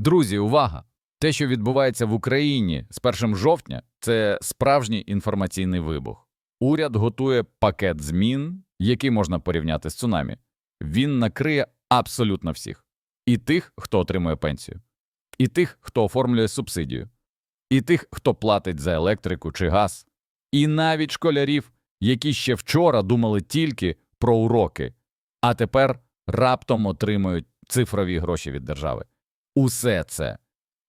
Друзі, увага! Те, що відбувається в Україні з 1 жовтня, це справжній інформаційний вибух. Уряд готує пакет змін, який можна порівняти з цунамі. Він накриє абсолютно всіх: і тих, хто отримує пенсію, і тих, хто оформлює субсидію, і тих, хто платить за електрику чи газ, і навіть школярів, які ще вчора думали тільки про уроки, а тепер раптом отримують цифрові гроші від держави. Усе це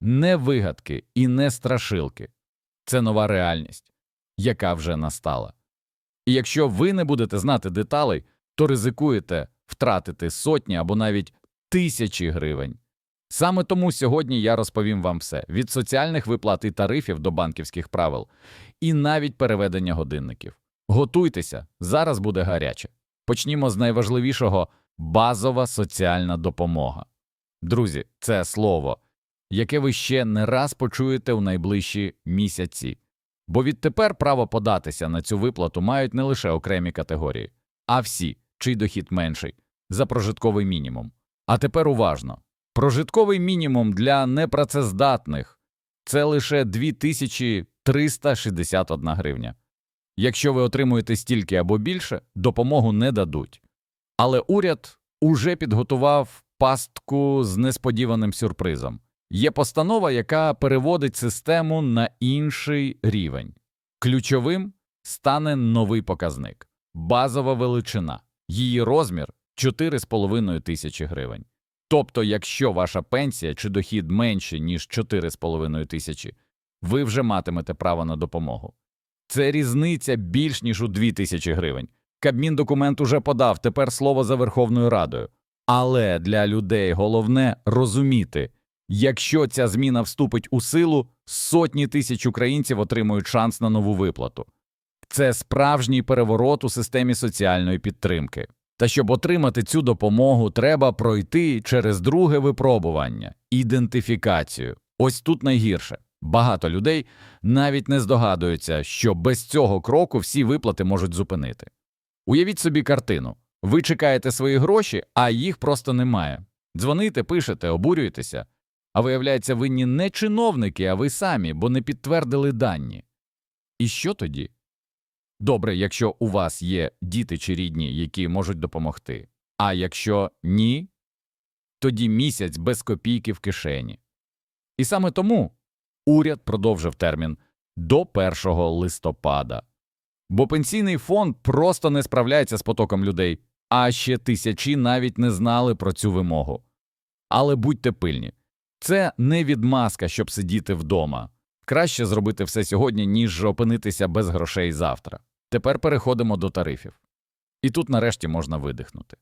не вигадки і не страшилки. Це нова реальність, яка вже настала. І якщо ви не будете знати деталей, то ризикуєте втратити сотні або навіть тисячі гривень. Саме тому сьогодні я розповім вам все від соціальних виплат і тарифів до банківських правил, і навіть переведення годинників. Готуйтеся, зараз буде гаряче. Почнімо з найважливішого базова соціальна допомога. Друзі, це слово, яке ви ще не раз почуєте у найближчі місяці. Бо відтепер право податися на цю виплату мають не лише окремі категорії, а всі, чий дохід менший, за прожитковий мінімум. А тепер уважно. Прожитковий мінімум для непрацездатних – це лише 2361 гривня. Якщо ви отримуєте стільки або більше, допомогу не дадуть. Але уряд уже підготував пастку з несподіваним сюрпризом. Є постанова, яка переводить систему на інший рівень. Ключовим стане новий показник – базова величина. Її розмір – 4,5 тисячі гривень. Тобто, якщо ваша пенсія чи дохід менше, ніж 4,5 тисячі, ви вже матимете право на допомогу. Це різниця більш ніж у 2 тисячі гривень. Кабмін документ уже подав, тепер слово за Верховною Радою. Але для людей головне розуміти, якщо ця зміна вступить у силу, сотні тисяч українців отримують шанс на нову виплату. Це справжній переворот у системі соціальної підтримки. Та щоб отримати цю допомогу, треба пройти через друге випробування ідентифікацію. Ось тут найгірше. Багато людей навіть не здогадуються, що без цього кроку всі виплати можуть зупинити. Уявіть собі картину. Ви чекаєте свої гроші, а їх просто немає. Дзвоните, пишете, обурюєтеся. А виявляється, винні не чиновники, а ви самі, бо не підтвердили дані. І що тоді? Добре, якщо у вас є діти чи рідні, які можуть допомогти. А якщо ні, тоді місяць без копійки в кишені. І саме тому уряд продовжив термін до 1 листопада. Бо пенсійний фонд просто не справляється з потоком людей, а ще тисячі навіть не знали про цю вимогу. Але будьте пильні це не відмазка, щоб сидіти вдома. Краще зробити все сьогодні, ніж опинитися без грошей завтра. Тепер переходимо до тарифів. І тут нарешті можна видихнути.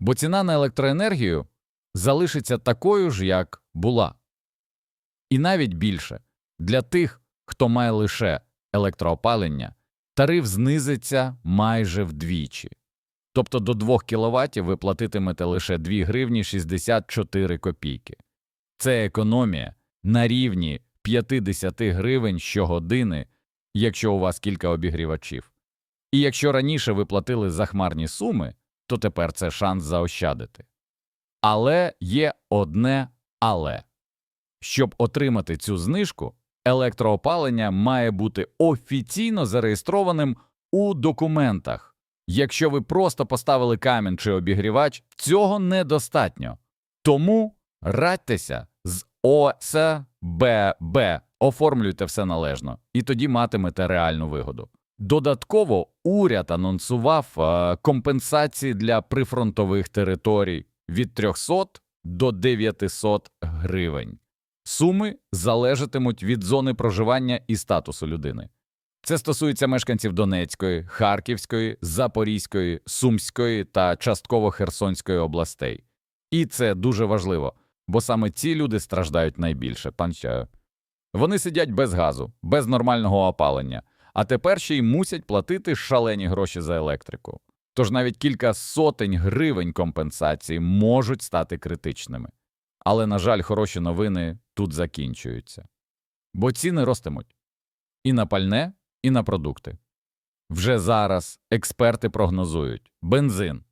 Бо ціна на електроенергію залишиться такою ж, як була. І навіть більше для тих, хто має лише електроопалення, тариф знизиться майже вдвічі. Тобто до 2 кВт ви платитимете лише 2 гривні 64 копійки. Це економія на рівні 50 гривень щогодини, якщо у вас кілька обігрівачів. І якщо раніше ви платили захмарні суми, то тепер це шанс заощадити. Але є одне але. Щоб отримати цю знижку, електроопалення має бути офіційно зареєстрованим у документах. Якщо ви просто поставили камінь чи обігрівач, цього недостатньо. Тому радьтеся з ОСББ, оформлюйте все належно, і тоді матимете реальну вигоду. Додатково уряд анонсував е, компенсації для прифронтових територій від 300 до 900 гривень. Суми залежатимуть від зони проживання і статусу людини. Це стосується мешканців Донецької, Харківської, Запорізької, Сумської та частково Херсонської областей. І це дуже важливо, бо саме ці люди страждають найбільше. Панчаю. Вони сидять без газу, без нормального опалення, а тепер ще й мусять платити шалені гроші за електрику. Тож навіть кілька сотень гривень компенсації можуть стати критичними. Але, на жаль, хороші новини тут закінчуються. Бо ціни ростимуть і на пальне, і на продукти. Вже зараз експерти прогнозують бензин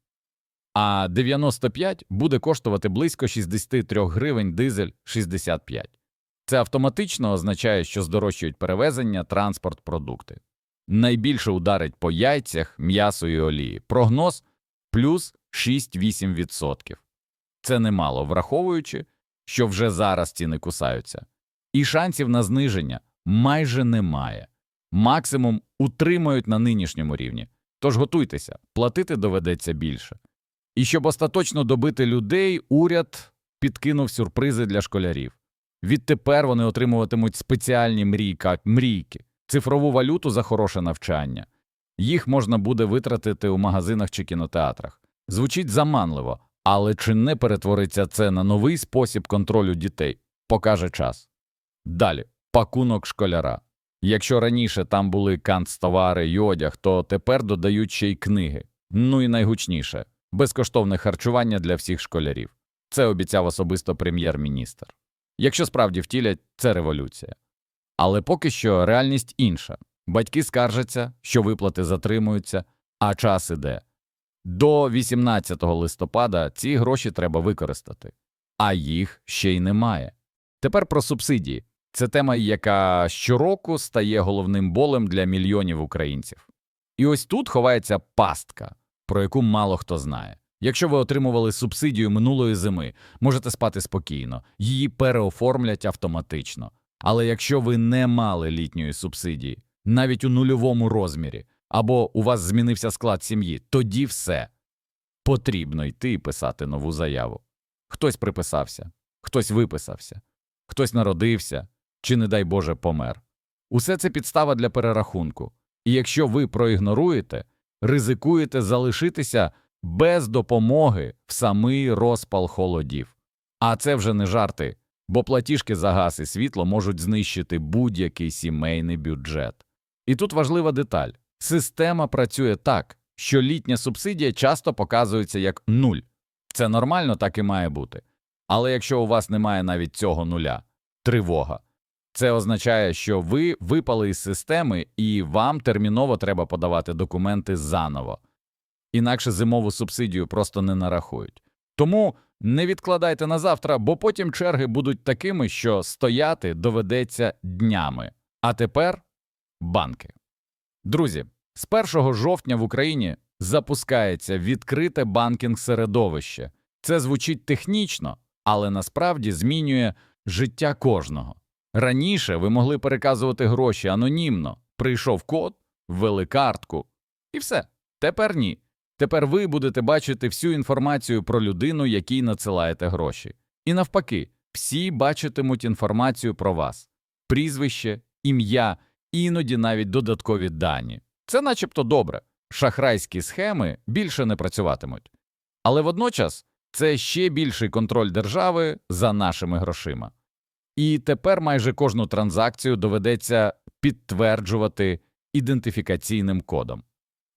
а 95 буде коштувати близько 63 гривень дизель 65. Це автоматично означає, що здорожчують перевезення, транспорт, продукти. Найбільше ударить по яйцях, м'ясу і олії. Прогноз плюс 6-8%. Це немало, враховуючи, що вже зараз ціни кусаються. І шансів на зниження майже немає. Максимум утримають на нинішньому рівні. Тож готуйтеся, платити доведеться більше. І щоб остаточно добити людей, уряд підкинув сюрпризи для школярів. Відтепер вони отримуватимуть спеціальні мрійка, мрійки, цифрову валюту за хороше навчання. Їх можна буде витратити у магазинах чи кінотеатрах. Звучить заманливо, але чи не перетвориться це на новий спосіб контролю дітей, покаже час. Далі пакунок школяра. Якщо раніше там були канцтовари й одяг, то тепер додають ще й книги. Ну і найгучніше безкоштовне харчування для всіх школярів. Це обіцяв особисто прем'єр-міністр. Якщо справді втілять, це революція. Але поки що реальність інша. Батьки скаржаться, що виплати затримуються, а час іде. До 18 листопада ці гроші треба використати, а їх ще й немає. Тепер про субсидії. Це тема, яка щороку стає головним болем для мільйонів українців. І ось тут ховається пастка, про яку мало хто знає. Якщо ви отримували субсидію минулої зими, можете спати спокійно, її переоформлять автоматично. Але якщо ви не мали літньої субсидії, навіть у нульовому розмірі, або у вас змінився склад сім'ї, тоді все. Потрібно йти і писати нову заяву. Хтось приписався, хтось виписався, хтось народився чи, не дай Боже, помер. Усе це підстава для перерахунку. І якщо ви проігноруєте, ризикуєте залишитися без допомоги в самий розпал холодів. А це вже не жарти, бо платіжки за газ і світло можуть знищити будь-який сімейний бюджет. І тут важлива деталь система працює так, що літня субсидія часто показується як нуль. Це нормально, так і має бути. Але якщо у вас немає навіть цього нуля, тривога. Це означає, що ви випали із системи і вам терміново треба подавати документи заново. Інакше зимову субсидію просто не нарахують. Тому не відкладайте на завтра, бо потім черги будуть такими, що стояти доведеться днями. А тепер банки. Друзі, з 1 жовтня в Україні запускається відкрите банкінг середовище. Це звучить технічно, але насправді змінює життя кожного. Раніше ви могли переказувати гроші анонімно, прийшов код, ввели картку, і все. Тепер ні. Тепер ви будете бачити всю інформацію про людину, якій надсилаєте гроші. І навпаки, всі бачитимуть інформацію про вас прізвище, ім'я, іноді навіть додаткові дані. Це начебто добре. Шахрайські схеми більше не працюватимуть. Але водночас це ще більший контроль держави за нашими грошима. І тепер майже кожну транзакцію доведеться підтверджувати ідентифікаційним кодом.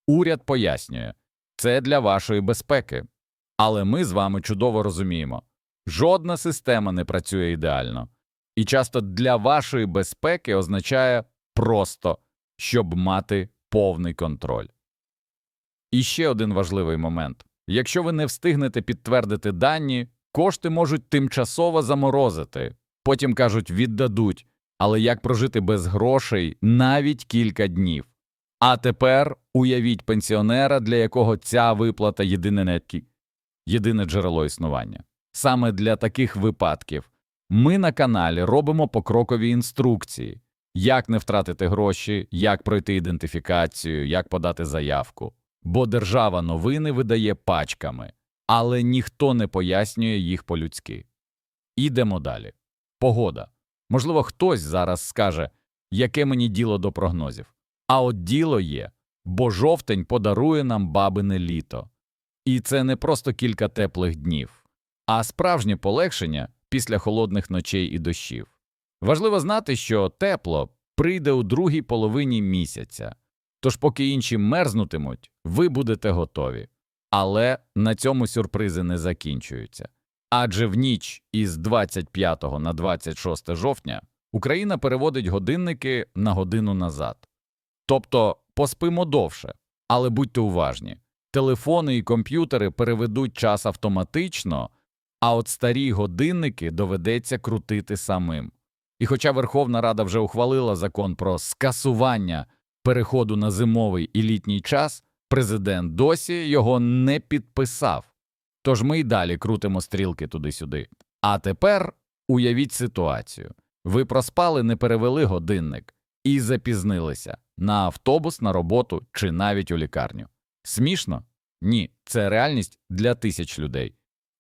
Уряд пояснює, це для вашої безпеки. Але ми з вами чудово розуміємо, жодна система не працює ідеально, і часто для вашої безпеки означає просто, щоб мати повний контроль. І ще один важливий момент якщо ви не встигнете підтвердити дані, кошти можуть тимчасово заморозити, потім кажуть віддадуть, але як прожити без грошей навіть кілька днів. А тепер уявіть пенсіонера, для якого ця виплата єдине єдине джерело існування. Саме для таких випадків ми на каналі робимо покрокові інструкції, як не втратити гроші, як пройти ідентифікацію, як подати заявку. Бо держава новини видає пачками, але ніхто не пояснює їх по-людськи. Ідемо далі. Погода. Можливо, хтось зараз скаже, яке мені діло до прогнозів. А от діло є, бо жовтень подарує нам бабине літо. І це не просто кілька теплих днів, а справжнє полегшення після холодних ночей і дощів. Важливо знати, що тепло прийде у другій половині місяця, тож, поки інші мерзнутимуть, ви будете готові. Але на цьому сюрпризи не закінчуються. Адже в ніч із 25 на 26 жовтня Україна переводить годинники на годину назад. Тобто поспимо довше, але будьте уважні телефони і комп'ютери переведуть час автоматично, а от старі годинники доведеться крутити самим. І хоча Верховна Рада вже ухвалила закон про скасування переходу на зимовий і літній час, президент досі його не підписав. Тож ми й далі крутимо стрілки туди-сюди. А тепер уявіть ситуацію. Ви проспали, не перевели годинник і запізнилися на автобус, на роботу чи навіть у лікарню. Смішно? Ні, це реальність для тисяч людей.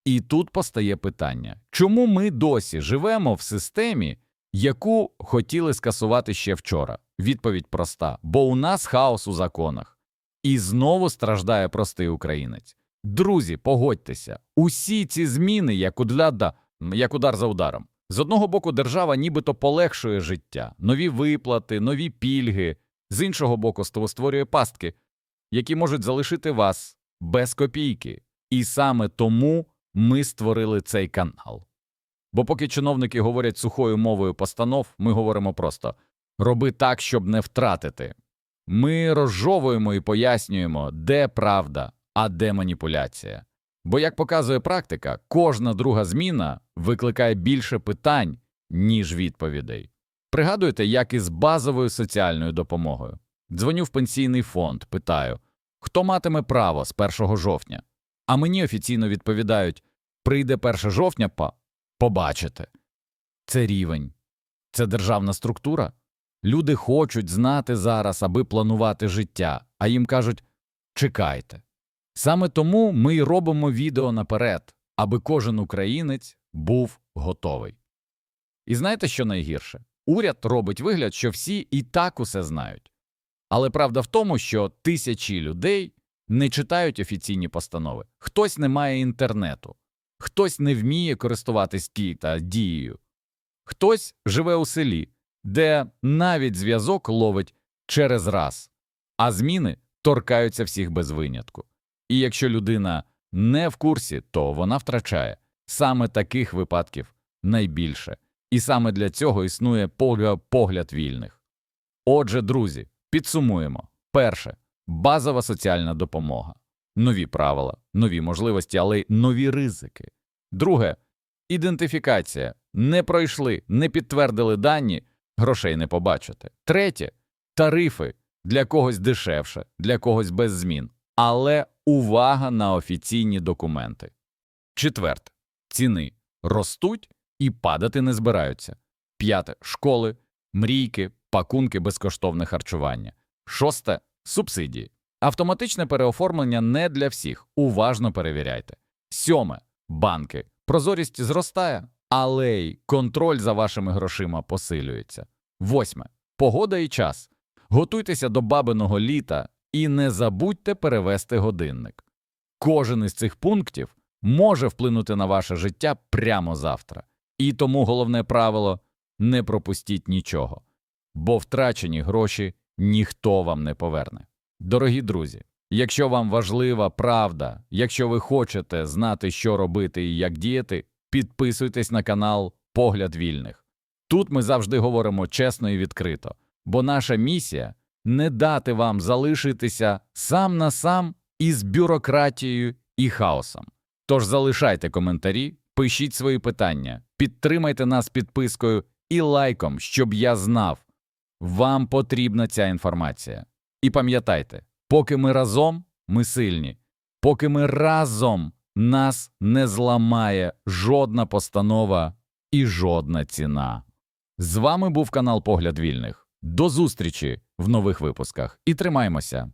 І тут постає питання, чому ми досі живемо в системі, яку хотіли скасувати ще вчора? Відповідь проста: бо у нас хаос у законах. І знову страждає простий українець. Друзі, погодьтеся, усі ці зміни, як удар, як удар за ударом. З одного боку, держава нібито полегшує життя, нові виплати, нові пільги, з іншого боку, створює пастки, які можуть залишити вас без копійки. І саме тому ми створили цей канал. Бо поки чиновники говорять сухою мовою постанов, ми говоримо просто роби так, щоб не втратити. Ми розжовуємо і пояснюємо, де правда, а де маніпуляція. Бо, як показує практика, кожна друга зміна викликає більше питань, ніж відповідей. Пригадуєте, як із базовою соціальною допомогою. Дзвоню в пенсійний фонд, питаю, хто матиме право з 1 жовтня, а мені офіційно відповідають прийде 1 жовтня, па побачите. Це рівень, це державна структура. Люди хочуть знати зараз, аби планувати життя, а їм кажуть чекайте. Саме тому ми й робимо відео наперед, аби кожен українець був готовий. І знаєте, що найгірше? Уряд робить вигляд, що всі і так усе знають. Але правда в тому, що тисячі людей не читають офіційні постанови, хтось не має інтернету, хтось не вміє користуватись та дією, хтось живе у селі, де навіть зв'язок ловить через раз, а зміни торкаються всіх без винятку. І якщо людина не в курсі, то вона втрачає. Саме таких випадків найбільше. І саме для цього існує погляд вільних. Отже, друзі, підсумуємо перше базова соціальна допомога, нові правила, нові можливості, але й нові ризики. Друге ідентифікація. Не пройшли, не підтвердили дані, грошей не побачите. Третє тарифи для когось дешевше, для когось без змін. Але увага на офіційні документи. Четверте ціни ростуть і падати не збираються. П'яте школи, мрійки, пакунки безкоштовне харчування. Шосте субсидії. Автоматичне переоформлення не для всіх. Уважно перевіряйте. Сьоме банки. Прозорість зростає, але й контроль за вашими грошима посилюється. Восьме погода і час. Готуйтеся до бабиного літа і не забудьте перевести годинник. Кожен із цих пунктів може вплинути на ваше життя прямо завтра. І тому головне правило не пропустіть нічого, бо втрачені гроші ніхто вам не поверне. Дорогі друзі, якщо вам важлива правда, якщо ви хочете знати, що робити і як діяти, підписуйтесь на канал Погляд Вільних. Тут ми завжди говоримо чесно і відкрито, бо наша місія не дати вам залишитися сам на сам із бюрократією і хаосом. Тож залишайте коментарі, пишіть свої питання, підтримайте нас підпискою і лайком, щоб я знав, вам потрібна ця інформація. І пам'ятайте, поки ми разом, ми сильні, поки ми разом нас не зламає жодна постанова і жодна ціна. З вами був канал Погляд Вільних. До зустрічі в нових випусках і тримаймося.